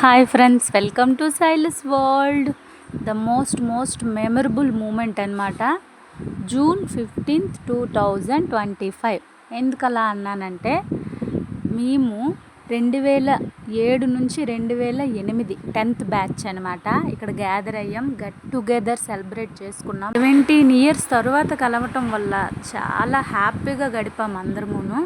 Hi friends welcome to Silas world the most most memorable moment అనమాట June fifteenth two thousand twenty five ఎందుకలా అన్నానంటే మేము రెండు వేల ఏడు నుంచి రెండు వేల ఎనిమిది టెన్త్ బ్యాచ్ అనమాట ఇక్కడ గ్యాదర్ అయ్యాం గెట్ టుగెదర్ సెలబ్రేట్ చేసుకున్నాం. సెవెంటీన్ ఇయర్స్ తర్వాత కలవటం వల్ల చాలా హ్యాపీగా గడిపాం అందరమును.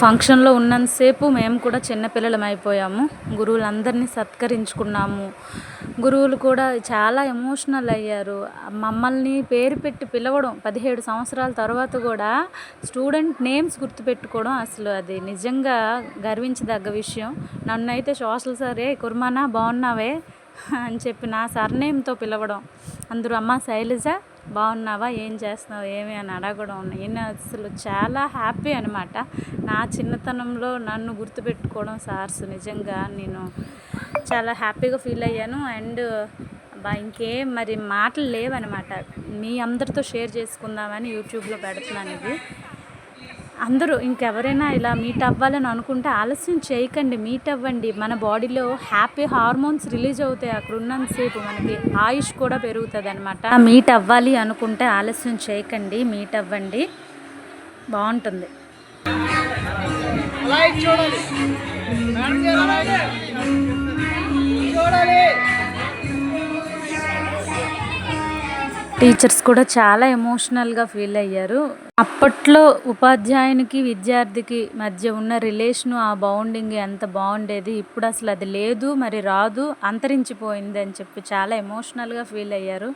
ఫంక్షన్లో ఉన్నంతసేపు మేము కూడా చిన్నపిల్లలం అయిపోయాము. గురువులందరినీ సత్కరించుకున్నాము. గురువులు కూడా చాలా ఎమోషనల్ అయ్యారు. మమ్మల్ని పేరు పెట్టి పిలవడం పదిహేడు సంవత్సరాల తర్వాత కూడా స్టూడెంట్ నేమ్స్ గుర్తుపెట్టుకోవడం అసలు అది నిజంగా గర్వించదగ్గ విషయం. నన్ను అయితే సోషల్ సరే కుర్మానా బాగున్నావే? అని చెప్పి నా సర్నేమ్తో పిలవడం. అందరూ అమ్మ శైలజ బాగున్నావా? ఏం చేస్తున్నావు? ఏమి? అని అడగడం. నేను అసలు చాలా హ్యాపీ అనమాట నా చిన్నతనంలో నన్ను గుర్తుపెట్టుకోవడం సార్స్. నిజంగా నేను చాలా హ్యాపీగా ఫీల్ అయ్యాను. అండ్ బా ఇంకేం మరి మాటలు లేవనమాట మీ అందరితో షేర్ చేసుకుందామని యూట్యూబ్లో పెడుతున్నాను ఇది. అందరూ ఇంకెవరైనా ఇలా మీట్ అవ్వాలని అనుకుంటే ఆలస్యం చేయకండి మీట్ అవ్వండి. మన బాడీలో హ్యాపీ హార్మోన్స్ రిలీజ్ అవుతాయి. అక్కడ ఉన్నంతసేపు మనకి ఆయుష్ కూడా పెరుగుతుంది అనమాట మీట్ అవ్వాలి అనుకుంటే ఆలస్యం చేయకండి మీట్ అవ్వండి. బాగుంటుంది. చూడండి. టీచర్స్ కూడా చాలా ఎమోషనల్గా ఫీల్ అయ్యారు. అప్పట్లో ఉపాధ్యాయునికి విద్యార్థికి మధ్య ఉన్న రిలేషను ఆ బౌండింగ్ ఎంత బాగుండేది ఇప్పుడు అసలు అది లేదు మరి రాదు అంతరించిపోయింది అని చెప్పి చాలా ఎమోషనల్గా ఫీల్ అయ్యారు.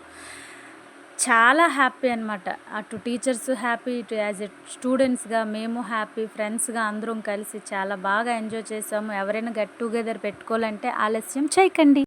చాలా హ్యాపీ అనమాట అటు టీచర్స్ హ్యాపీ ఇటు యాజ్ ఎ స్టూడెంట్స్గా మేము హ్యాపీ ఫ్రెండ్స్గా అందరం కలిసి చాలా బాగా ఎంజాయ్ చేసాము. ఎవరైనా గెట్ టుగెదర్ పెట్టుకోవాలంటే ఆలస్యం చేయకండి.